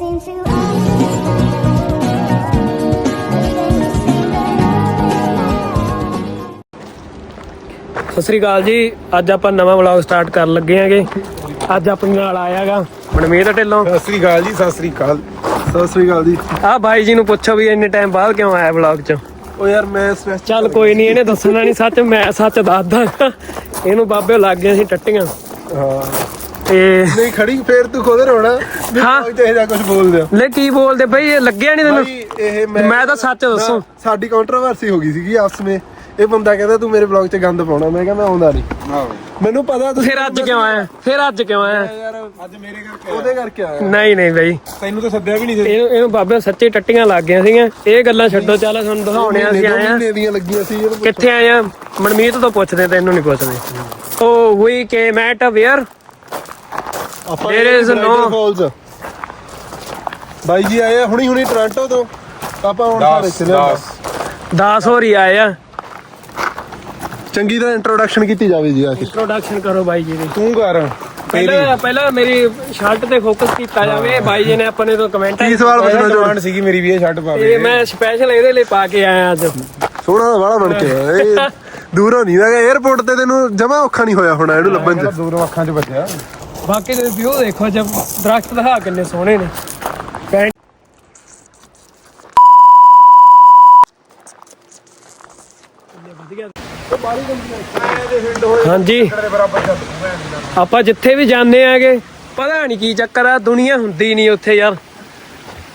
ਸਤਿ ਸ੍ਰੀ ਅਕਾਲ ਜੀ। ਅੱਜ ਆਪਾਂ ਨਵਾਂ ਵਲੌਗ ਸਟਾਰਟ ਕਰਨ ਲੱਗੇ ਆਂਗੇ ਅੱਜ ਆਪਣੇ ਨਾਲ ਆਇਆਗਾ ਮਨਮੀਤ ਢਿੱਲੋਂ। ਸਤਿ ਸ੍ਰੀ ਅਕਾਲ ਜੀ ਸਤਿ ਸ੍ਰੀ ਅਕਾਲ। ਸਤਿ ਸ੍ਰੀ ਅਕਾਲ ਜੀ। ਆਹ ਬਾਈ ਜੀ ਨੂੰ ਪੁੱਛੋ ਵੀ ਇੰਨੇ ਟਾਈਮ ਬਾਅਦ ਕਿਉਂ ਆਇਆ ਵਲੌਗ 'ਚ? ਉਹ ਯਾਰ ਮੈਂ ਸਪੈਸ਼ਲ ਚੱਲ ਕੋਈ ਨਹੀਂ ਇਹਨੇ ਦੱਸਣਾ ਨਹੀਂ ਸੱਚ ਮੈਂ ਸੱਚ ਦੱਸਦਾ। ਇਹਨੂੰ ਬਾਬੇ ਲੱਗ ਗਏ ਸੀ ਟੱਟੀਆਂ। ਹਾਂ। ਤੇ ਨਹੀਂ ਖੜੀ ਫੇਰ ਤੂੰ ਖੁਦ ਰੋਣਾ। ਵੀ ਹਾਂ। ਕੋਈ ਤੇ ਜਾ ਕੁਝ ਬੋਲ ਦਿਓ ਲੈ ਕੀ ਬੋਲਦੇ ਬਈ ਇਹ ਲੱਗਿਆ ਨਹੀਂ ਤੈਨੂੰ? ਭਾਈ ਇਹ ਮੈਂ ਤਾਂ ਸੱਚ ਦੱਸੂ। ਨਾ, ਸਾਡੀ ਕੰਟਰੋਵਰਸੀ ਹੋ ਗਈ ਸੀਗੀ ਆਪਸ ਵਿੱਚ। ਇਹ ਬੰਦਾ ਕਹਿੰਦਾ ਤੂੰ ਮੇਰੇ ਬਲੌਗ 'ਚ ਗੰਦ ਪਾਉਣਾ। ਮੈਂ ਕਹਿੰਦਾ ਆਉਂਦਾ ਨਹੀਂ ਮੈਨੂੰ ਪਤਾ ਤੁਸੀਂ ਫਿਰ ਅੱਜ ਕਿਉਂ ਆਇਆ? ਫਿਰ ਅੱਜ ਕਿਉਂ ਆਇਆ? ਯਾਰ ਅੱਜ ਮੇਰੇ ਕਰਕੇ ਉਹਦੇ ਕਰਕੇ ਆਇਆ। ਨਹੀਂ ਨਹੀਂ ਬਈ। ਤੈਨੂੰ ਤਾਂ ਸੱਦਿਆ ਵੀ ਨਹੀਂ ਸੀ। ਇਹਨੂੰ ਇਹਨੂੰ ਬਾਬੇ ਸੱਚੇ ਟੱਟੀਆਂ ਲੱਗ ਗਈਆਂ ਸੀਗੀਆਂ। ਇਹ ਗੱਲਾਂ ਛੱਡੋ ਚੱਲ ਤੁਹਾਨੂੰ ਦਿਖਾਉਣੇ ਆ ਸੀ ਕਿੱਥੇ ਆਏ ਆ? ਮਨਮੀਤ ਤੋਂ ਪੁੱਛਦੇ ਤੈਨੂੰ ਨਹੀਂ ਪੁੱਛਦੇ। ਓ ਵੀ ਕੇ ਮੈਟ ਵੇਅਰ ਆਪਾਂ There is no- Falls। ਬਾਈ ਜੀ ਆਏ ਆ ਹੁਣੀ ਹੁਣੀ ਟੋਰਾਂਟੋ ਤੋਂ। ਆਪਾਂ ਹੁਣ ਸਾਰੇ ਚਲੇ ਆ। 10 ਹੋਰੀ ਆਏ ਆ। ਚੰਗੀ ਤਰ੍ਹਾਂ ਇੰਟਰੋਡਕਸ਼ਨ ਕੀਤੀ ਜਾਵੇ ਜੀ ਆ ਕੇ। ਇੰਟਰੋਡਕਸ਼ਨ ਕਰੋ ਬਾਈ ਜੀ ਦੀ। ਤੂੰ ਕਰ ਪਹਿਲਾਂ ਪਹਿਲਾਂ ਮੇਰੀ ਸ਼ਰਟ ਤੇ ਫੋਕਸ ਕੀਤਾ ਜਾਵੇ। ਬਾਈ ਜੀ ਨੇ ਆਪਣੇ ਤੋਂ ਕਮੈਂਟ ਕੀ ਸਵਾਲ ਪੁੱਛਣਾ ਚਾਹੁੰਦਾ? ਸੀਗੀ ਮੇਰੀ ਵੀ ਇਹ ਸ਼ਰਟ ਇਹ ਮੈਂ ਸਪੈਸ਼ਲ ਇਹਦੇ ਲਈ ਪਾ ਕੇ ਆਇਆ ਅੱਜ। ਸੋਹਣਾ ਵਾਲਾ ਬਣ ਕੇ ਆਇਆ। ਇਹ ਦੂਰੋਂ ਨਹੀਂ ਲੱਗਾ 에어ਪੋਰਟ ਤੇ ਤੈਨੂੰ ਜਮਾ ਔਖਾ ਨਹੀਂ ਹੋਇਆ ਹੋਣਾ ਇਹਨੂੰ ਲੱਭਣ ਚ। ਦੂਰੋਂ ਅੱਖਾਂ 'ਚ ਵੱਜਿਆ। ਬਾਕੀ ਦੇ ਵਿਊ ਦੇਖੋ ਜਬ ਦਰਖਤ ਦਿਖਾ ਕਿੰਨੇ ਸੋਹਣੇ ਨੇ। ਹਾਂਜੀ। ਆਪਾਂ ਜਿੱਥੇ ਵੀ ਜਾਂਦੇ ਆਗੇ ਪਤਾ ਨਹੀਂ ਕੀ ਚੱਕਰ ਆ ਦੁਨੀਆ ਹੁੰਦੀ ਨਹੀਂ ਉੱਥੇ ਯਾਰ।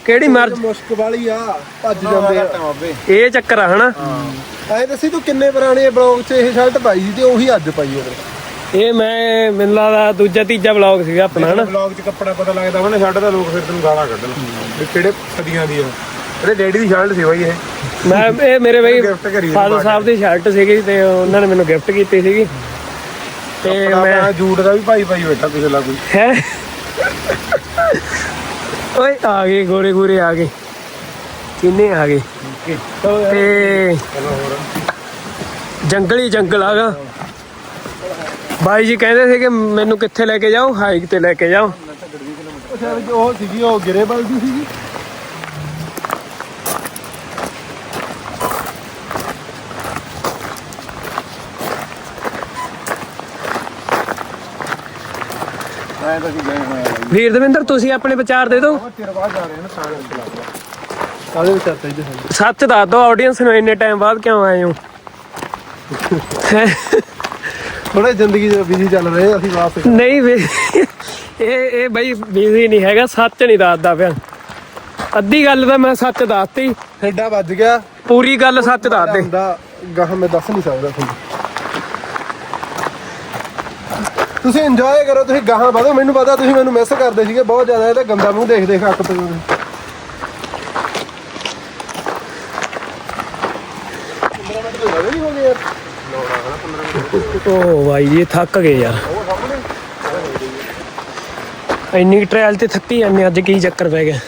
ਕਿਹੜੀ ਮਰਜ਼ ਮੁਸ਼ਕ ਵਾਲੀ ਆ ਭੱਜ ਜਾਂਦੇ ਆ। ਇਹ ਚੱਕਰ ਆ ਹਨਾ? ਐ ਦੱਸੀ ਤੂੰ ਕਿੰਨੇ ਪੁਰਾਣੇ ਬਲੌਗ 'ਚ ਇਹ ਸ਼ਰਟ ਪਾਈ ਸੀ ਤੇ ਉਹੀ ਅੱਜ ਪਾਈ ਉਹਨੇ ਇਹ ਮੈਂ ਮੈਨੂੰ ਲੱਗਦਾ ਦੂਜਾ ਤੀਜਾ ਵਲੌਗ ਸੀਗਾ ਆਪਣਾ ਹਨਾ? ਵਲੌਗ 'ਚ ਕੱਪੜਾ ਪਤਾ ਲੱਗਦਾ ਉਹਨੇ ਛੱਡ ਦਾ ਲੋਕ ਫਿਰ ਤੈਨੂੰ ਗਾਲਾਂ ਕੱਢਣ। ਵੀ ਕਿਹੜੇ ਸਦੀਆਂ ਦੀ ਆ। ਇਹਦੇ ਡੈਡੀ ਦੀ ਸ਼ਰਟ ਸੀ ਬਾਈ ਇਹ। ਮੈਂ ਇਹ ਮੇਰੇ ਬਈ ਕਰੀ ਸੀ ਫਾਦਰ ਸਾਹਿਬ ਦੀ ਸ਼ਰਟ ਸੀਗੀ ਤੇ ਉਹਨਾਂ ਨੇ ਮੈਨੂੰ ਗਿਫਟ ਕੀਤੀ ਸੀਗੀ। ਤੇ ਮੈਂ ਜੂਟ ਦਾ ਵੀ ਭਾਈ ਭਾਈ ਬੈਠਾ ਕਿਸੇ ਲਾ ਕੋਈ ਹੈ? ਓਏ ਆ ਗਏ ਗੋਰੇ ਗੋਰੇ ਆ ਗਏ। ਕਿੰਨੇ ਆ ਗਏ? ਤੇ ਜੰਗਲੀ ਜੰਗਲ ਆਗਾ ਬਾਈ ਜੀ ਕਹਿੰਦੇ ਸੀ ਕਿ ਮੈਨੂੰ ਕਿੱਥੇ ਲੈ ਕੇ ਜਾਓ ਹਾਈਕ ਤੇ ਲੈ ਕੇ ਜਾਓ। ਉਹ ਸ਼ਾਇਦ ਉਹ ਸੀਗੀ ਉਹ ਗਿਰੇਬਲ ਦੀ ਸੀਗੀ। ਐ ਤਾਂ ਕੀ ਗਏ ਹੋਏ ਆ ਵੀਰ ਦਵਿੰਦਰ ਤੁਸੀਂ ਆਪਣੇ ਵਿਚਾਰ ਦੇ ਦਿਓ। ਚਿਰ ਬਾਅਦ ਜਾ ਰਹੇ ਨੇ ਸਾਰੇ ਖਿਲਾਫ ਕਾਹਦੇ ਵਿੱਚ ਆਤਾ ਜੀ ਸੱਚ ਦੱਸ ਦਿਓ ਆਡੀਅנס ਨੂੰ ਇੰਨੇ ਟਾਈਮ ਬਾਅਦ ਕਿਉਂ ਆਏ ਹੈਂ? ਥੋੜਾ ਜ਼ਿੰਦਗੀ 'ਚ ਬਿਜ਼ੀ ਚੱਲ ਰਹੇ ਅਸੀਂ ਵਾਪਸ ਨਹੀਂ ਵੀ ਇਹ ਇਹ ਬਈ ਬਿਜ਼ੀ ਨਹੀਂ ਹੈਗਾ ਸੱਚ ਨਹੀਂ ਦੱਸਦਾ ਪਿਆ। ਅੱਧੀ ਗੱਲ ਤਾਂ ਮੈਂ ਸੱਚ ਦੱਸਤੀ। ਹੈਡਾ ਵੱਜ ਗਿਆ। ਪੂਰੀ ਗੱਲ ਸੱਚ ਦੱਸ ਦੇ ਹੁੰਦਾ ਗਾਹ ਮੈਂ ਦੱਸ ਨਹੀਂ ਸਕਦਾ ਤੁਹਾਨੂੰ। ਤੁਸੀਂ ਇੰਜੋਏ ਕਰੋ ਤੁਸੀਂ ਗਾਹਾਂ ਵਧੋ। ਮੈਨੂੰ ਪਤਾ ਤੁਸੀਂ ਮੈਨੂੰ ਮਿਸ ਕਰਦੇ ਸੀਗੇ ਬਹੁਤ ਜ਼ਿਆਦਾ ਇਹ ਤਾਂ ਗੰਦਾ ਮੂੰਹ ਦੇਖ ਦੇਖ ਅੱਕ ਪਏ ਉਹਦੇ ਨਹੀਂ ਹੋ ਗਏ ਯਾਰ ਓ ਬਾਈ ਜੀ ਥੱਕ ਗਏ ਯਾਰ। ਇੰਨੀ ਟ੍ਰਾਇਲ ਤੇ ਥੱਕੀ ਜਾਂਦੇ ਅੱਜ ਕੀ ਚੱਕਰ ਪੈ ਗਿਆ।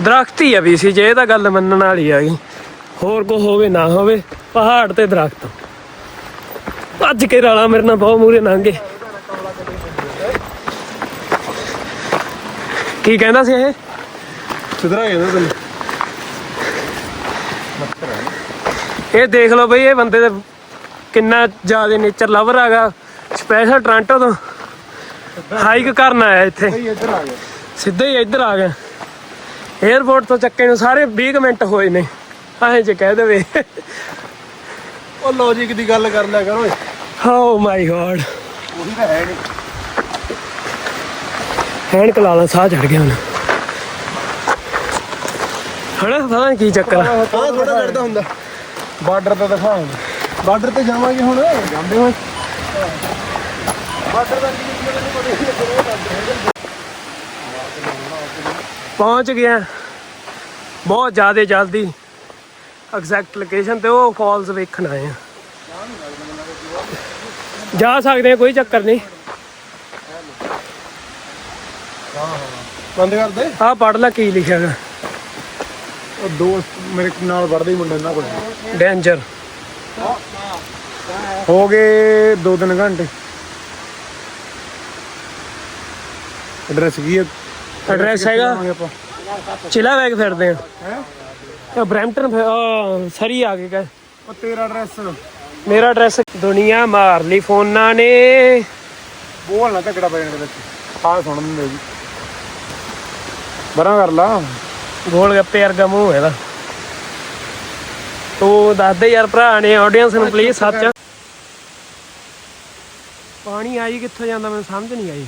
ਦਰਖਤ ਹੀ ਆ ਵੀ ਸੀ, ਜੇ ਇਹ ਤਾਂ ਗੱਲ ਮੰਨਣ ਵਾਲੀ ਆ ਗਈ। ਹੋਰ ਕੋ ਹੋਵੇ, ਨਾ ਹੋਵੇ, ਪਹਾੜ ਤੇ ਦਰਖਤ। ਭੱਜ ਕੇ ਰਾਲਾ ਮੇਰੇ ਨਾਲ ਬਹੁਤ ਮੂਰੇ ਲੰਘੇ ਕੀ ਕਹਿੰਦਾ ਸੀ ਇਹ? ਸਿਧਰਾ ਜਾਂਦਾ ਤੈਨੂੰ। ਇਹ ਦੇਖ ਲਓ ਬਈ ਇਹ ਬੰਦੇ ਦਾ ਕਿੰਨਾ ਜ਼ਿਆਦਾ ਨੇਚਰ ਲਵਰ ਹੈਗਾ। ਸਪੈਸ਼ਲ ਟ੍ਰਾਂਟੋ ਤੋਂ ਹਾਈਕ ਕਰਨ ਆਇਆ ਇੱਥੇ। ਸਹੀ ਹੀ ਇੱਧਰ ਆ ਗਿਆ। 에어ਪੋਰਟ ਤੋਂ ਚੱਕੇ ਨੂੰ ਸਾਰੇ 20 ਮਿੰਟ ਹੋਏ ਨੇ। ਐਂ ਜੇ ਕਹਿ ਦੇਵੇ। ਉਹ ਲੌਜੀਕ ਦੀ ਗੱਲ ਕਰ ਲਿਆ ਕਰੋ ਓ ਮਾਈ ਗॉड ਉਹੀ ਤਾਂ ਹੈ ਨਹੀਂ ਹੈਂਡ ਕਲਾ ਲਾ ਸਾਹ ਚੜ ਗਿਆ ਹੁਣ। ਹਣਾ? ਪਤਾ ਨੀ ਕੀ ਚੱਕਰ ਆ। ਹਾਂ ਥੋੜਾ ਲੜਦਾ ਹੁੰਦਾ। ਬਾਰਡਰ ਤੇ ਦਿਖਾਉਂਗੇ। ਬਾਰਡਰ ਤੇ ਜਾਵਾਂਗੇ ਹੁਣ। ਜਾਂਦੇ ਹੋਏ। ਬਾਰਡਰ ਦਾ ਕੀ ਮੈਨੂੰ ਪਤਾ ਪਹੁੰਚ ਗਿਆ ਬਹੁਤ ਜ਼ਿਆਦਾ ਜਲਦੀ। ਐਗਜ਼ੈਕਟ ਲੋਕੇਸ਼ਨ ਤੇ ਉਹ ਫਾਲਸ ਵੇਖਣ ਆਏ ਆ। ਜਾ ਸਕਦੇ ਆ ਕੋਈ ਚੱਕਰ ਨਹੀਂ ਬੰਦ ਕਰ ਦੇ। ਆਹ ਪੜ ਲੈ ਕੀ ਲਿਖਿਆ ਗਾ। ਉਹ ਦੋਸਤ ਮੇਰੇ ਨਾਲ ਪੜਦੇ ਹੀ ਮੁੰਡੇ ਇਹਨਾਂ ਕੋਲ ਡੇਂਜਰ ਹੋ ਗਏ 2-3 ਘੰਟੇ। ਐਡਰੈਸ ਕੀ ਹੈ? ਐਡਰੈਸ ਹੈਗਾ। ਚਿਲਾ ਬੈਗ ਫਿਰਦੇ ਆ। ਹੈ? ਬ੍ਰੈਂਪਟਨ ਸਰੀ ਆ ਗਏ। ਕਹੇ ਉਹ ਤੇਰਾ ਐਡਰੈਸ ਮੇਰਾ ਐਡਰੈਸ ਦੁਨੀਆ ਮਾਰ ਲਈ ਫੋਨਾਂ ਨੇ। ਬੋਲ ਨਾ ਤਕੜਾ ਪੈ ਜਾਣ ਵਿੱਚ। ਆ ਸੁਣ ਦਿੰਦੇ ਜੀ ਬਰਾਂ ਕਰ ਲਾ। ਗੋਲ ਗੱਪੇ ਵਰਗਾ ਮੂੰਹ ਇਹਦਾ ਤੂੰ ਦੱਸ ਦੇ ਯਾਰ ਭਰਾ ਨੇ ਆਡੀਅנס ਨੂੰ ਪਲੀਜ਼ ਸੱਚ। ਪਾਣੀ ਆਈ ਕਿੱਥੋਂ ਜਾਂਦਾ ਮੈਨੂੰ ਸਮਝ ਨਹੀਂ ਆਈ।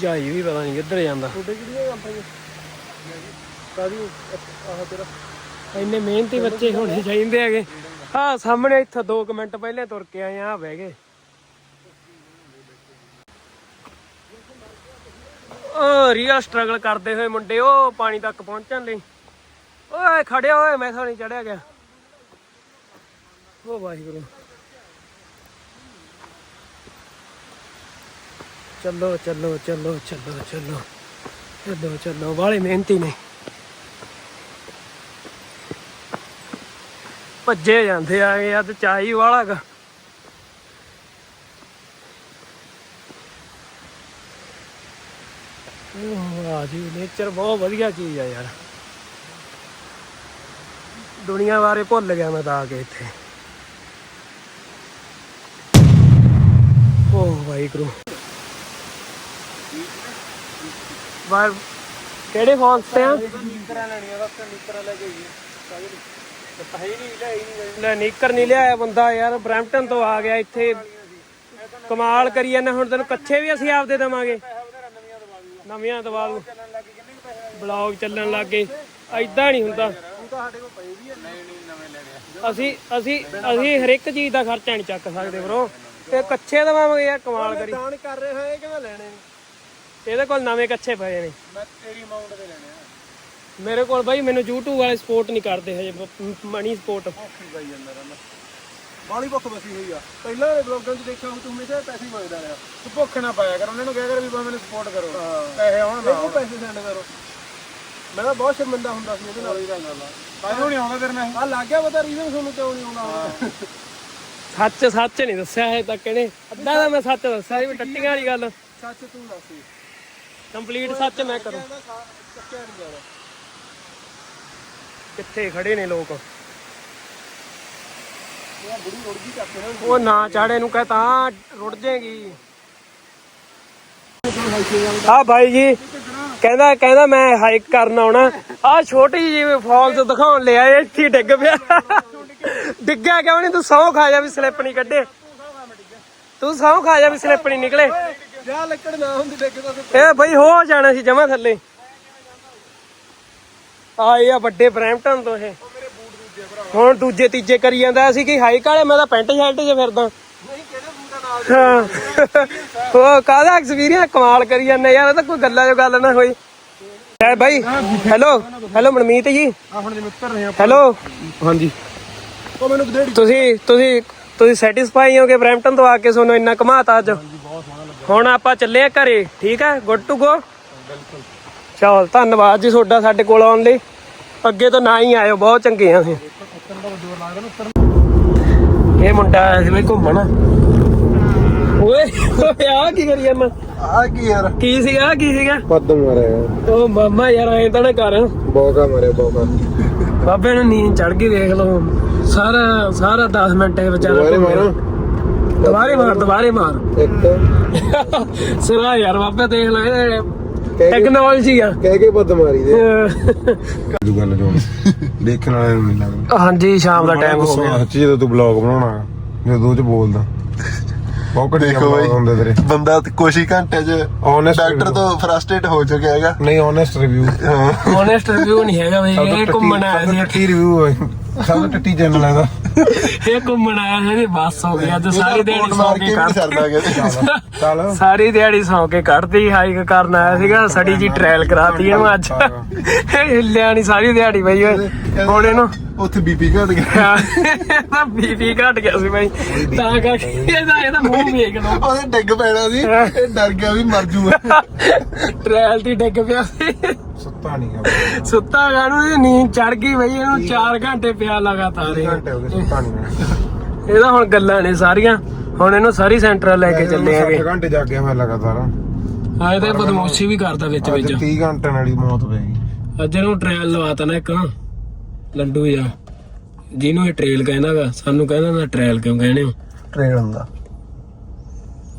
ਜਾਈ ਵੀ ਪਤਾ ਨਹੀਂ ਕਿੱਧਰ ਜਾਂਦਾ। ਇੰਨੇ ਮਿਹਨਤੀ ਬੱਚੇ ਹੋਣੇ ਚਾਹੀਦੇ ਹੈਗੇ। ਹਾਂ ਸਾਹਮਣੇ ਇੱਥੋਂ 2 ਮਿੰਟ ਪਹਿਲੇ ਤੁਰ ਕੇ ਆਏ ਆ ਬਹਿ ਗਏ। ਓ ਰੀਅਲ ਸਟਰਗਲ ਕਰਦੇ ਹੋਏ ਮੁੰਡੇ, ਉਹ ਪਾਣੀ ਤੱਕ ਪਹੁੰਚਣ ਲਈ। ਓਏ, ਖੜਿਆ ਓਏ, ਮੈਂ ਨਹੀਂ ਚੜਿਆ ਗਿਆ। ਓ ਵਾਹਿਗੁਰੂ। ਚੱਲੋ ਚੱਲੋ ਚੱਲੋ ਚੱਲੋ ਚੱਲੋ। ਚੱਲੋ ਚੱਲੋ ਵਾਲੇ ਮਿਹਨਤੀ ਨੇ। ਭੱਜੇ ਜਾਂਦੇ ਆ ਇਹ ਅੱਜ ਚਾਹੀ ਵਾਲਾ ਵਾਹ ਜੀ ਨੇਚਰ ਬਹੁਤ ਵਧੀਆ ਚੀਜ਼ ਆ ਯਾਰ। ਦੁਨੀਆ ਬਾਰੇ ਭੁੱਲ ਗਿਆ ਮੈਂ ਤਾਂ ਆ ਕੇ ਇੱਥੇ। ਓ ਵਾਹਿਗੁਰੂ। ਵਾਹ, ਕਿਹੜੇ ਫੌਂਸ ਤੇ ਆ? ਨੀਕਰਾਂ ਲੈਣੀਆਂ ਦਾ ਨੀਕਰਾਂ ਲੈ ਕੇ ਗਈ ਹੈ ਨੀਕਰ ਨਹੀਂ ਲਿਆਇਆ ਬੰਦਾ ਯਾਰ, ਬ੍ਰੈਂਪਟਨ ਤੋਂ ਆ ਗਿਆ ਇੱਥੇ। ਕਮਾਲ ਕਰੀ ਜਾਂਦਾ ਹੁਣ ਤੈਨੂੰ ਕੱਛੇ ਵੀ ਅਸੀਂ ਆਪਦੇ ਦੇਵਾਂਗੇ। ਨਵੀਆਂ ਦਵਾ ਦੂ ਬਲੌਗ ਚੱਲਣ ਲੱਗ ਗਏ। ਐਦਾਂ ਨਹੀਂ ਹੁੰਦਾ। ਅਸੀਂ ਅਸੀਂ ਅਸੀਂ ਹਰ ਇੱਕ ਚੀਜ਼ ਦਾ ਖਰਚਾ ਨਹੀਂ ਚੱਕ ਸਕਦੇ ਬਰੋ ਤੇ ਕੱਛੇ ਦਵਾਂਗੇ ਯਾਰ ਕਮਾਲ ਕਰੀ। ਦਾਨ ਕਰ ਰਹੇ ਹੋਏ ਕਿ ਮੈਂ ਲੈਣੇ ਨੇ? ਇਹਦੇ ਕੋਲ ਨਵੇਂ ਕੱਛੇ ਪਏ ਨੇ। ਮੈਂ ਤੇਰੀ ਅਮਾਉਂਟ ਦੇ ਲੈਣੇ ਆ। ਮੇਰੇ ਕੋਲ ਬਾਈ ਮੈਨੂੰ YouTube ਵਾਲੇ ਸਪੋਰਟ ਨਹੀਂ ਕਰਦੇ ਹਜੇ। ਮਨੀ ਸਪੋਰਟ ਬਾਲੀ ਭੁੱਖ ਬਸੀ ਹੋਈ ਆ। ਪਹਿਲਾਂ ਦੇ ਬਲੌਗਾਂ 'ਚ ਦੇਖਿਆ ਹੁਣ ਤੂੰ ਹਮੇਸ਼ਾ ਪੈਸੇ ਹੀ ਮੰਗਦਾ ਰਿਹਾ। ਤੂੰ ਭੁੱਖ ਨਾ ਪਾਇਆ ਕਰ ਉਹਨਾਂ ਨੂੰ ਕਹਿ ਕਰ ਵੀ ਬਾ ਮੈਨੂੰ ਸਪੋਰਟ ਕਰੋ। ਪੈਸੇ ਆਉਣ ਨਾ ਉਹ ਪੈਸੇ ਸੈਂਡ ਕਰੋ। ਮੈਂ ਤਾਂ ਬਹੁਤ ਸ਼ਰਮਿੰਦਾ ਹੁੰਦਾ ਸੀ ਇਹਦੇ ਨਾਲ। ਹੀ ਗੱਲ ਆ। ਕਾਹਨੂੰ ਨਹੀਂ ਆਉਂਦਾ ਤੇਰੇ ਨਾਲ। ਆ ਲੱਗ ਗਿਆ ਪਤਾ ਰੀਜ਼ਨ ਤੁਹਾਨੂੰ ਕਿਉਂ ਨਹੀਂ ਆਉਂਦਾ ਸੱਚ ਸੱਚ ਨਹੀਂ ਦੱਸਿਆ ਹੈ ਤੱਕ ਇਹਨੇ। ਅੱਧਾ ਤਾਂ ਮੈਂ ਸੱਚ ਦੱਸਿਆ ਸੀ ਵੀ ਟੱਟੀਆਂ ਵਾਲੀ ਗੱਲ। ਸੱਚ ਤੂੰ ਦੱਸ। ਕੰਪਲੀਟ ਸੱਚ ਮੈਂ ਕਰੂੰ। ਚੱਕਿਆ ਨਹੀਂ ਜਾਣਾ ਕਿੱਥੇ ਖੜੇ ਨੇ ਲੋਕ? ਉਹ ਨਾ ਚਾੜੇ ਨੂੰ ਕਹ ਤਾਂ ਰੁੜ ਜਾਏਗੀ। ਆ ਭਾਈ ਜੀ, ਕਹਿੰਦਾ ਕਹਿੰਦਾ ਮੈਂ ਹਾਈਕ ਕਰਨ ਆਉਣਾ। ਆ ਛੋਟੀ ਜਿਹੀ ਫਾਲਸ ਦਿਖਾਉਣ ਲਿਆ ਇੱਥੇ ਡਿੱਗ ਪਿਆ। ਡਿੱਗਿਆ ਕਿਉਂ ਨਹੀਂ ਤੂੰ ਸੌਂ ਖਾ ਜਾ ਵੀ ਸਲਿੱਪ ਨਹੀਂ ਕੱਢੇ। ਤੂੰ ਸੌਂ ਖਾ ਜਾ ਵੀ ਸਲਿੱਪ ਨਹੀਂ ਨਿਕਲੇ। ਜਾ ਲੱਕੜ ਨਾ ਹੁੰਦੀ ਡਿੱਗਦਾ ਤੇ ਇਹ ਬਈ ਹੋ ਜਾਣਾ ਸੀ ਜਮਾ ਥੱਲੇ। ਆਏ ਆ ਵੱਡੇ ਬ੍ਰੈਂਪਟਨ ਤੋਂ ਇਹ। ਹੁਣ ਦੂਜੇ ਤੀਜੇ ਕਰੀ ਜਾਂਦਾ ਸੀ ਕਿ ਹਾਈਕ ਵਾਲੇ ਮੈਂ ਤਾਂ ਪੈਂਟ ਸ਼ਰਟ 'ਚ ਫਿਰਦਾ। ਹਾਂ। ਉਹ ਕਾਹਦਾ ਐਕਸਪੀਰੀਅੰਸ ਕਮਾਲ ਕਰੀ ਜਾਂਦਾ ਯਾਰ ਇਹ ਤਾਂ ਕੋਈ ਗੱਲਾਂ ਜੋ ਗੱਲ ਨਾ ਹੋਈ। ਐ ਬਾਈ ਹੈਲੋ ਹੈਲੋ ਮਨਮੀਤ ਜੀ। ਆ ਹੁਣ ਰਹੇ ਹੈਲੋ ਹਾਂਜੀ। ਉਹ ਮੈਨੂੰ ਦੇੜੀ ਤੁਸੀਂ ਤੁਸੀਂ ਤੁਸੀਂ ਸੈਟੀਸਫਾਈ ਹੋਗੇ ਬ੍ਰੈਂਪਟਨ ਤੋਂ ਆ ਕੇ ਤੁਹਾਨੂੰ ਇੰਨਾ ਕਮਾਤਾ ਅੱਜ? ਹੁਣ ਆਪਾਂ ਚੱਲੇ ਆ ਘਰੇ ਠੀਕ ਹੈ ਗੁੱਡ ਟੂ ਗੋ ਚਲ ਧੰਨਵਾਦ ਜੀ ਤੁਹਾਡਾ ਸਾਡੇ ਕੋਲ ਆਉਣ ਲਈ। ਅੱਗੇ ਤੋਂ ਨਾ ਹੀ ਆਇਓ ਬਹੁਤ ਚੰਗੇ ਆ ਇਹ ਮੁੰਡਾ ਆਇਆ ਸੀ ਬਈ ਘੁੰਮਣ। ਓਏ ਓਏ ਆ ਕੀ ਕਰੀ ਜਾਂਦਾ? ਆ ਕੀ ਯਾਰ? ਕੀ ਸੀਗਾ ਕੀ ਸੀਗਾ? ਪੱਦ ਮਾਰਿਆ ਉਹ ਮਾਮਾ ਯਾਰ ਐਂ ਤਾਂ ਨਾ ਕਰ। ਬੋਗਾ ਮਾਰਿਆ ਬੋਗਾ। ਬਾਬੇ ਨੂੰ ਨੀਂਦ ਚੜ ਗਈ ਦੇਖ ਲਓ। ਸਾਰਾ ਸਾਰਾ 10 ਮਿੰਟ ਇਹ ਵਿਚਾਰਾ ਦੁਬਾਰੇ। ਮਾਰਾਂ। ਦੁਬਾਰੇ ਮਾਰ ਦੁਬਾਰੇ ਮਾਰ। ਇੱਕ। ਸਿਰਾ ਯਾਰ ਬਾਬੇ ਦੇਖ ਲੈ ਟੈਕਨੋਲੋਜੀ ਆ। ਕਹਿ ਕੇ ਪੱਦ ਮਾਰੀ ਦੇ। ਦੂ ਗੱਲ ਜੋ ਦੇਖਣ ਵਾਲੇ ਨੂੰ ਮਿਲਾਂਗੇ ਹਾਂਜੀ ਸ਼ਾਮ ਦਾ ਟਾਈਮ ਹੋ ਗਿਆ। ਸੱਚੀ ਜਦੋਂ ਤੂੰ ਬਲੌਗ ਬਣਾਉਣਾ ਜਦੋਂ ਚ ਬੋਲਦਾ। ਬਹੁਤ ਘੱਟ ਦੇਖੋ ਬਾਈ ਹੁੰਦੇ ਤੇਰੇ। ਬੰਦਾ ਤੇ ਕੁਛ ਹੀ ਘੰਟੇ ਚ Honest ਡਾਕਟਰ review। ਤੋਂ ਫਰਸਟ੍ਰੇਟ ਹੋ ਚੁੱਕਿਆ ਹੈਗਾ। ਨਹੀਂ ਓਨੈਸਟ ਰਿਵਿਊ ਓਨੈਸਟ ਰਿਵਿਊ ਨਹੀਂ ਹੈਗਾ ਬਈ ਇਹ ਘੁੰਮਣ ਆਇਆ ਸੀ। ਰਿਵਿਊ ਹੈ। ਸਭ ਤੋਂ ਟੱਟੀ ਚੈਨਲ ਹੈ ਦਾ ਇਹ ਘੁੰਮਣ ਆਇਆ ਸੀ ਇਹਦੀ ਬੱਸ ਹੋ ਗਈ ਅੱਜ ਸਾਰੀ ਦਿਹਾੜੀ ਸੌਂ ਕੇ ਕੇ ਵੀ ਕੱਢ ਸਰਦਾ ਕਹਿੰਦੇ ਚੱਲ। ਸਾਰੀ ਦਿਹਾੜੀ ਸੌਂ ਕੇ ਕੱਢਦੀ ਹਾਈਕ ਕਰਨ ਆਇਆ ਸੀਗਾ ਸੜੀ ਜੀ ਟ੍ਰਾਇਲ ਕਰਾਤੀ ਇਹਨੂੰ ਅੱਜ। ਹਿੱਲਿਆ ਨਹੀਂ ਸਾਰੀ ਦਿਹਾੜੀ ਬਈ ਓਏ। ਹੁਣ ਇਹਨੂੰ ਉੱਥੇ ਬੀਪੀ ਘਟ ਗਿਆ। ਇਹਦਾ ਬੀਪੀ ਘਟ ਗਿਆ ਸੀ ਬਈ। ਤਾਂ ਕਰਕੇ ਇਹਦਾ ਇਹਦਾ ਮੂੰਹ ਵੇਖ ਲਓ। ਉਹਦੇ ਡਿੱਗ ਪੈਣਾ ਸੀ ਇਹ ਡਰ ਗਿਆ ਵੀ ਮਰ ਜੂਗਾ। ਟ੍ਰਾਇਲ ਦੀ ਡਿੱਗ ਪਿਆ ਸੀ। ਸੁੱਤਾ ਨਹੀਂ ਗਿਆ ਸੁੱਤਾ ਗਾ ਨੂੰ ਇਹ ਨੀਂਦ ਚੜ ਗਈ ਬਈ ਇਹਨੂੰ 4 ਘੰਟੇ ਪਿਆ ਲਗਾਤਾਰ ਇਹ। ਘੰਟੇ ਹੋ ਗਏ ਸੁੱਤਾ ਨਹੀਂ ਮੈਂ ਇਹਦਾ ਹੁਣ ਗੱਲਾਂ ਨੇ ਸਾਰੀਆਂ। ਹੁਣ ਇਹਨੂੰ ਸਾਰੀ ਸੈਂਟਰ ਲੈ ਕੇ ਚੱਲੇ ਆਗੇ 60 ਘੰਟੇ ਜਾਗਿਆ ਮੈਂ ਲਗਾਤਾਰ। ਹਾਂ ਇਹ ਤਾਂ ਬਦਮਾਸ਼ੀ ਵੀ ਕਰਦਾ ਵਿੱਚ ਵਿੱਚ। 30 ਘੰਟੇ ਨਾਲ ਹੀ ਮੌਤ ਪੈ ਗਈ। ਅੱਜ ਇਹਨੂੰ ਟ੍ਰੇਲ ਲਵਾਤਾ ਨਾ ਇੱਕ। ਲੰਡੂ ਜਾ ਜਿਹਨੂੰ ਇਹ ਟ੍ਰੇਲ ਕਹਿੰਦਾਗਾ ਸਾਨੂੰ ਕਹਿੰਦਾ ਨਾ ਟ੍ਰੇਲ ਕਿਉਂ ਕਹਿੰਦੇ ਹੋ? ਟ੍ਰੇਨ ਹੁੰਦਾ।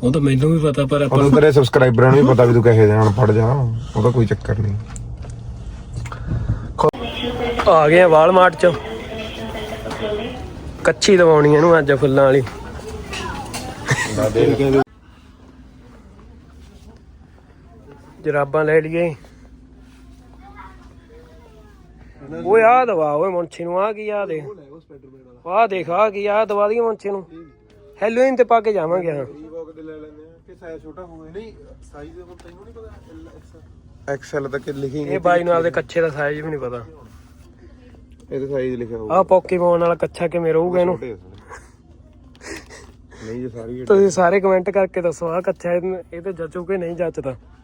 ਉਹ ਤਾਂ ਮੈਨੂੰ ਵੀ ਪਤਾ ਪਰ ਆਪਾਂ ਉਦੋਂ ਤੇਰੇ ਸਬਸਕ੍ਰਾਈਬਰਾਂ ਨੂੰ ਵੀ ਪਤਾ ਵੀ ਤੂੰ ਕਹੇ ਜਾਣ ਪੜ ਜਾ। ਉਹਦਾ ਕੋਈ ਚੱਕਰ ਨਹੀਂ। ਆ ਗਏ ਆ ਵਾਲਮਾਰਟ ਚ। ਕੱਚੀ ਦਵਾਉਣੀ ਇਹਨੂੰ ਅੱਜ ਫੁੱਲਾਂ ਵਾਲੀ। ਜਰਾਬਾਂ ਲੈ ਲਈਏ। ਓਏ ਆ ਦਵਾ ਓਏ ਮੁੰਛੀ ਨੂੰ ਆ ਕੀ ਆ ਦੇ ਆ ਦੇਖ ਆ ਕੀ ਆ ਦਵਾ ਦੀ ਮੁੰਛੀ ਨੂੰ। ਹੈਲੋਇਨ ਤੇ ਪਾ ਕੇ ਜਾਵਾਂਗੇ ਹਾਂ। ਰੀਵੋਕ ਦੇ ਲੈ ਲੈਂਦੇ ਆ ਕਿ ਸਾਈਜ਼ ਛੋਟਾ ਹੋਵੇ ਨਹੀਂ ਸਾਈਜ਼ ਦਾ ਤੈਨੂੰ ਨਹੀਂ ਪਤਾ ਐਕਸਲ ਤੱਕ ਲਿਖੀ ਇਹ ਬਾਈ ਨੂੰ ਆਪਦੇ ਕੱਚੇ ਦਾ ਸਾਈਜ਼ ਵੀ ਨਹੀਂ ਪਤਾ। ਇਹਦੇ ਸਾਈਜ਼ ਲਿਖਿਆ ਹੋਊਗਾ। ਆ ਪੋਕੀਮੋਨ ਵਾਲਾ ਕੱਚਾ ਕਿਵੇਂ ਰਹੂਗਾ ਇਹਨੂੰ? ਨਹੀਂ ਜੇ ਸਾਰੀ ਤੁਸੀਂ ਸਾਰੇ ਕਮੈਂਟ ਕਰਕੇ ਦੱਸੋ ਆ ਕੱਚਾ ਇਹ ਇਹ ਤੇ ਜੱਜੂ ਕਿ ਨਹੀਂ ਜੱਜਦਾ ਹੁਣ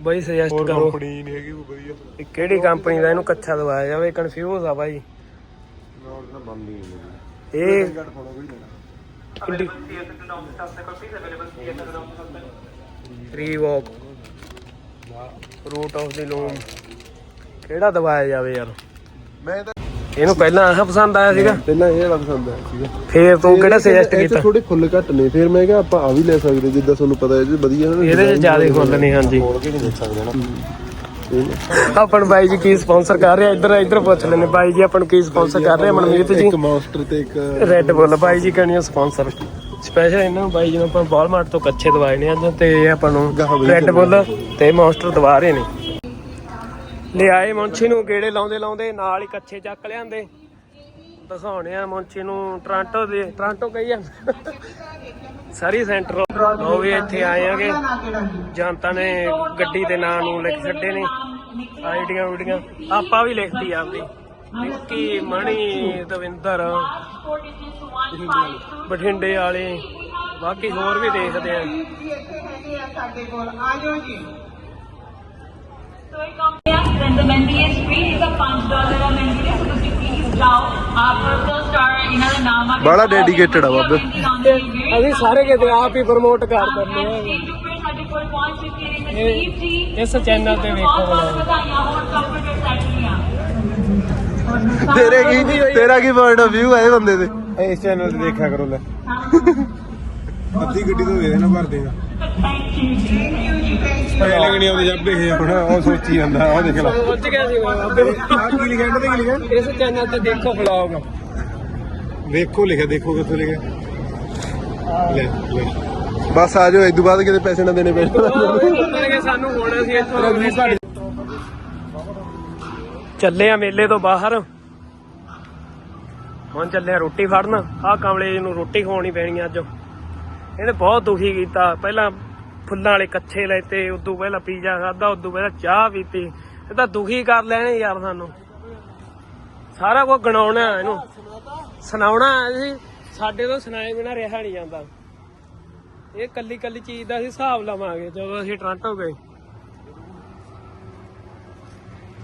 ਬਾਈ ਸੁਜੈਸਟ ਕਰੋ। ਕੰਪਨੀ ਨਹੀਂ ਹੈਗੀ ਉਹ ਵਧੀਆ। ਕਿ ਕਿਹੜੀ ਕੰਪਨੀ ਦਾ? ਇਹਨੂੰ ਕੱਚਾ ਦਵਾਇਆ ਜਾਵੇ ਕਨਫਿਊਜ਼ ਆ ਬਾਈ। ਨਾਲ ਤਾਂ ਬੰਦ ਹੀ ਨਹੀਂ ਇਹ ਘੱਟ ਫੋਲੋ ਕੋਈ ਦੇਣਾ ਰੀਵੋਕ ਰੂਟ ਆਫ ਦੀ ਲੂਮ ਕਿਹੜਾ ਦਵਾਇਆ ਜਾਵੇ ਯਾਰ? ਮੈਂ ਤਾਂ ਇਹਨੂੰ ਪਹਿਲਾਂ ਆਹ ਪਸੰਦ ਆਇਆ ਸੀਗਾ? ਪਹਿਲਾਂ ਇਹ ਵਾਲਾ ਪਸੰਦ ਆਇਆ ਸੀਗਾ। ਫੇਰ ਤੂੰ ਕਿਹੜਾ ਸੁਜੈਸਟ ਕੀਤਾ? ਥੋੜੇ ਫੁੱਲ ਘੱਟ ਨੇ ਫਿਰ ਮੈਂ ਕਿਹਾ ਆਪਾਂ ਆ ਵੀ ਲੈ ਸਕਦੇ ਜਿੱਦਾਂ ਤੁਹਾਨੂੰ ਪਤਾ ਹੈ ਜੀ ਵਧੀਆ ਨਾ ਇਹਦੇ ਚ ਜ਼ਿਆਦਾ ਫੁੱਲ ਨਹੀਂ ਹਾਂਜੀ। ਖੋਲ ਕੇ ਨਹੀਂ ਦੇਖ ਸਕਦੇ ਨਾ। ਆਪਣ ਬਾਈ ਜੀ ਕੀ ਸਪਾਂਸਰ ਕਰ ਰਿਹਾ? ਇੱਧਰ ਇੱਧਰ ਪੁੱਛ ਲੈਣੇ ਬਾਈ ਜੀ ਆਪਾਂ ਨੂੰ ਕੀ ਸਪਾਂਸਰ ਕਰ ਰਿਹਾ? ਮਨਮੀਤ ਜੀ? ਇੱਕ ਮਾਸਟਰ ਤੇ ਇੱਕ ਰੈੱਡ ਬੁੱਲ ਬਾਈ ਜੀ ਕਰਨੀ ਸਪਾਂਸਰ ਸਪੈਸ਼ਲ ਇਹਨਾਂ ਨੂੰ ਬਾਈ ਜੀ ਨੂੰ ਆਪਾਂ ਵਾਲਮਾਰਟ ਤੋਂ ਕੱਚੇ ਦਵਾਏ ਨੇ ਅੱਜ ਤੇ ਇਹ ਆਪਾਂ ਨੂੰ ਰੈੱਡ ਬੁੱਲ ਤੇ ਮੌਨਸਟਰ ਦਵਾ ਰਹੇ ਨੇ। ਲਿਆਏ ਮੁੰਚੀ ਨੂੰ, ਗੇੜੇ ਲਾਉਂਦੇ ਲਾਉਂਦੇ ਨਾਲ ਹੀ ਕੱਚੇ ਚੱਕ ਲਿਆਂਦੇ। ਦਿਖਾਉਣੇ ਆ ਮੁੰਚੀ ਨੂੰ, ਟ੍ਰਾਂਟੋ ਦੇ, ਟ੍ਰਾਂਟੋ ਕਹੀ ਜਾਂਦੇ ਸਾਰੀ ਸੈਂਟਰ। ਉਹ ਵੀ ਇੱਥੇ ਆਏ ਆਗੇ। ਜਨਤਾ ਨੇ ਗੱਡੀ ਦੇ ਨਾਂ ਨੂੰ ਲਿਖ ਛੱਡੇ ਨੇ, ਆਈਡੀਆਂ ਵੀਡੀਆਂ ਆਪਾਂ ਵੀ ਲਿਖਤੀ ਆਪਦੀ। ਨਿੱਕੀ ਮਣੀ ਦਵਿੰਦਰ, ਬਠਿੰਡੇ ਵਾਲੇ। ਬਾਕੀ ਹੋਰ ਵੀ ਦੇਖਦੇ ਆ। Then the mehndi is free. It's a five dollar a mehndi is. So ਤੁਸੀਂ please ਤੋਂ ਸਟਾਰ ਇਹਨਾਂ ਦਾ ਨਾਮ ਆ ਬੜਾ dedicated ਆ ਬਾਬੇ। ਅਸੀਂ ਸਾਰੇ ਕਿਤੇ ਆਪ ਹੀ ਪ੍ਰਮੋਟ ਕਰ ਦਿੰਦੇ ਆ ਜੀ ਇਸ ਚੈਨਲ ਤੇ ਵੇਖੋ ਤੇਰੇ ਕੀ ਤੇਰਾ ਕੀ ਪੁਆਇੰਟ ਆਫ View ਹੈ ਇਹ ਬੰਦੇ ਦੇ ਇਸ ਚੈਨਲ ਤੇ ਦੇਖਿਆ ਕਰੋ ਲੈ ਅੱਧੀ ਗੱਡੀ ਤੋਂ ਦੇ ਦੇਣਾ ਭਰ ਦੇਗਾ। ਪਹਿਲੇ ਗਣੀ ਆਉਂਦੇ ਜੱਬ ਦੇਖੇ ਹੁਣ ਉਹ ਸੋਚੀ ਜਾਂਦਾ ਉਹ ਦੇਖ ਲੈ। ਪਹੁੰਚ ਗਿਆ ਸੀ ਆਹ ਕੀ ਲਿਖਿਆ ਤੇ ਕੀ ਲਿਖਿਆ? ਇਸ ਚੈਨਲ ਤੇ ਦੇਖੋ ਵਲੌਗ ਵੇਖੋ ਲਿਖਿਆ ਦੇਖੋ ਕਿੱਥੋਂ ਲਿਖਿਆ। ਲੈ ਲੈ। ਬਸ ਆ ਜਾਓ ਇਦੋਂ ਬਾਅਦ ਕਿਤੇ ਪੈਸੇ ਨਾ ਦੇਣੇ ਪੈਣ ਸਾਨੂੰ ਹੋਣਾ ਸੀ ਇੱਥੋਂ। ਚੱਲੇ ਆ ਮੇਲੇ ਤੋਂ ਬਾਹਰ। ਹੁਣ ਚੱਲੇ ਆ ਰੋਟੀ ਫੜਨ। ਆਹ ਕਮਲੇ ਜੀ ਨੂੰ ਰੋਟੀ ਖਵਾਉਣੀ ਪੈਣੀ ਅੱਜ। ਇਹਨੇ ਬਹੁਤ ਦੁਖੀ ਕੀਤਾ। ਪਹਿਲਾਂ ਫੁੱਲਾਂ ਵਾਲੇ ਕੱਛੇ ਲੈਤੇ ਉਦੋਂ ਪਹਿਲਾਂ ਪੀਜ਼ਾ ਖਾਦਾ ਉਦੋਂ ਪਹਿਲਾਂ ਚਾਹ ਪੀਤੀ। ਇਹ ਤਾਂ ਦੁਖੀ ਕਰ ਲੈਣੇ ਯਾਰ ਸਾਨੂੰ। ਸਾਰਾ ਕੁਝ ਗਣਾਉਣਾ ਇਹਨੂੰ। ਸੁਣਾਉਣਾ ਅਸੀਂ ਸਾਡੇ ਤੋਂ ਸੁਣਾਏ ਬਿਨਾ ਰਿਹਾ ਨਹੀਂ ਜਾਂਦਾ। ਇਹ ਕੱਲੀ ਕੱਲੀ ਚੀਜ਼ ਦਾ ਅਸੀਂ ਹਿਸਾਬ ਲਵਾਂਗੇ ਜਦੋਂ ਅਸੀਂ ਟ੍ਰਾਂਟੋ ਗਏ।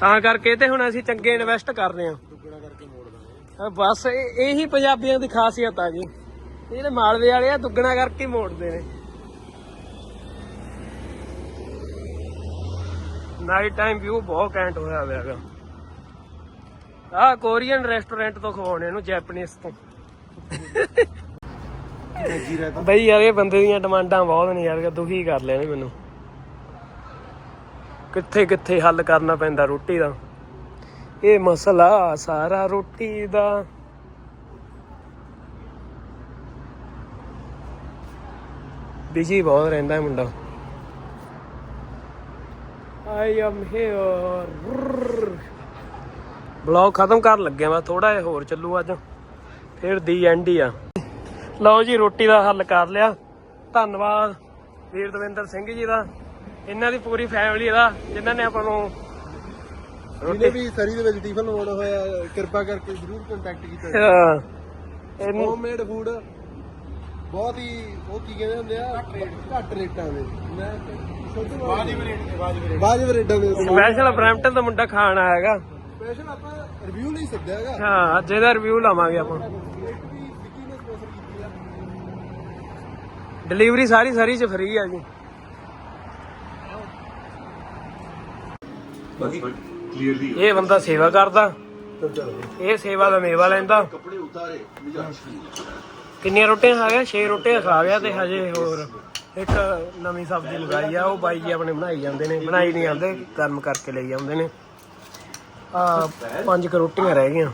ਤਾਂ ਕਰਕੇ ਤੇ ਹੁਣ ਅਸੀਂ ਚੰਗੇ ਇਨਵੈਸਟ ਕਰਦੇ ਆ ਬਸ ਇਹ- ਪੰਜਾਬੀਆਂ ਦੀ ਖਾਸੀਅਤ ਆ ਗਈ ਜਿਹੜੇ ਮਾਲਵੇ ਵਾਲੇ ਆ, ਦੁੱਗਣਾ ਕਰਕੇ ਮੋੜਦੇ ਨੇ। ਨਾਈਟ ਟਾਈਮ ਵਿਊ ਬਹੁਤ ਘੈਂਟ ਹੋਇਆ ਹੋਇਆ ਆ ਕੋਰੀਅਨ ਰੈਸਟੋਰੈਂਟ ਤੋਂ ਖਵਾਉਣੇ ਇਹਨੂੰ ਜੈਪਨੀਜ਼ ਤੋਂ। ਬਈ ਯਾਰ, ਇਹ ਬੰਦੇ ਦੀਆਂ ਡਿਮਾਂਡਾਂ ਬਹੁਤ ਨੇ ਯਾਰ ਦੁਖੀ ਕਰ ਲਿਆ ਨੇ ਮੈਨੂੰ। ਕਿੱਥੇ ਕਿੱਥੇ ਹੱਲ ਕਰਨਾ ਪੈਂਦਾ ਰੋਟੀ ਦਾ। ਇਹ ਮਸਲਾ ਸਾਰਾ ਰੋਟੀ ਦਾ। ਬਿਜ਼ੀ ਬਹੁਤ ਰਹਿੰਦਾ ਹੈ ਮੁੰਡਾ ਆਈ ਐਮ ਹੇਅਰ ਬਲੌਗ ਖਤਮ ਕਰਨ ਲੱਗਿਆ ਮੈਂ ਥੋੜਾ ਜਿਹਾ ਹੋਰ ਚੱਲੂ ਅੱਜ। ਫਿਰ ਦੀ ਐਂਡ ਹੀ ਆ। ਲਓ ਜੀ ਰੋਟੀ ਦਾ ਹੱਲ ਕਰ ਲਿਆ। ਧੰਨਵਾਦ ਵੀਰ ਦਵਿੰਦਰ ਸਿੰਘ ਜੀ ਦਾ। ਇਹਨਾਂ ਦੀ ਪੂਰੀ ਫੈਮਿਲੀ ਦਾ ਜਿਨ੍ਹਾਂ ਨੇ ਆਪਾਂ ਨੂੰ ਜਿਹਨੇ ਵੀ ਸਰੀ ਦੇ ਵਿੱਚ ਟਿਫਨ ਲਵਾਉਣਾ ਹੋਇਆ ਕਿਰਪਾ ਕਰਕੇ ਜ਼ਰੂਰ ਕੰਟੈਕਟ ਕੀਤਾ ਇਹਨੂੰ ਹੋਮਮੇਡ ਫੂਡ ਬਹੁਤ ਹੀ ਉਹ ਕੀ ਕਹਿੰਦੇ ਹੁੰਦੇ ਆ ਘੱਟ ਰੇਟਾਂ ਦੇ। ਮੈਂ ਵਾਜਿਬ ਰੇਟਾਂ ਦੇ। ਸਪੈਸ਼ਲ ਬ੍ਰੈਂਪਟਨ ਦਾ ਮੁੰਡਾ ਖਾਣ ਆਇਆਗਾ ਸਪੈਸ਼ਲ ਆਪਾਂ ਰਿਵਿਊ ਲਈ ਸੱਦਿਆ ਹੈਗਾ। ਹਾਂ ਅੱਜ ਇਹਦਾ ਰਿਵਿਊ ਲਾਵਾਂਗੇ ਆਪਾਂ। ਡਿਲੀਵਰੀ ਸਾਰੀ ਸਾਰੀ ਚ ਫ੍ਰੀ ਆ ਜੀ। ਇਹ ਬੰਦਾ ਸੇਵਾ ਕਰਦਾ। ਇਹ ਸੇਵਾ ਦਾ ਮੇਵਾ ਲੈਂਦਾ। ਕਿੰਨੀਆਂ ਰੋਟੀਆਂ ਖਾ ਗਿਆ? 6 ਰੋਟੀਆਂ ਖਾ ਗਿਆ ਤੇ ਹਜੇ ਹੋਰ ਇੱਕ ਨਵੀਂ ਸਬਜ਼ੀ ਲਗਾਈ ਆ ਉਹ ਬਾਈ ਜੀ ਆਪਣੇ ਬਣਾਈ ਜਾਂਦੇ ਨੇ ਬਣਾਈ ਨਹੀਂ ਆਉਂਦੇ ਗਰਮ ਕਰਕੇ ਲਈ ਜਾਂਦੇ ਨੇ। ਆ ਪੰਜ ਕ ਰੋਟੀਆਂ ਰਹਿ ਗਈਆਂ।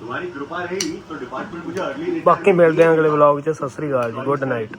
ਤੁਹਾਡੀ ਕਿਰਪਾ ਰਹੀ ਤਾਂ ਡਿਪਾਰਟਮੈਂਟ ਮੁਝੇ ਅਗਲੀ ਬਾਕੀ ਮਿਲਦੇ ਆ ਅਗਲੇ ਵਲੌਗ 'ਚ ਸਤਿ ਸ੍ਰੀ ਅਕਾਲ ਜੀ ਗੁੱਡ ਨਾਈਟ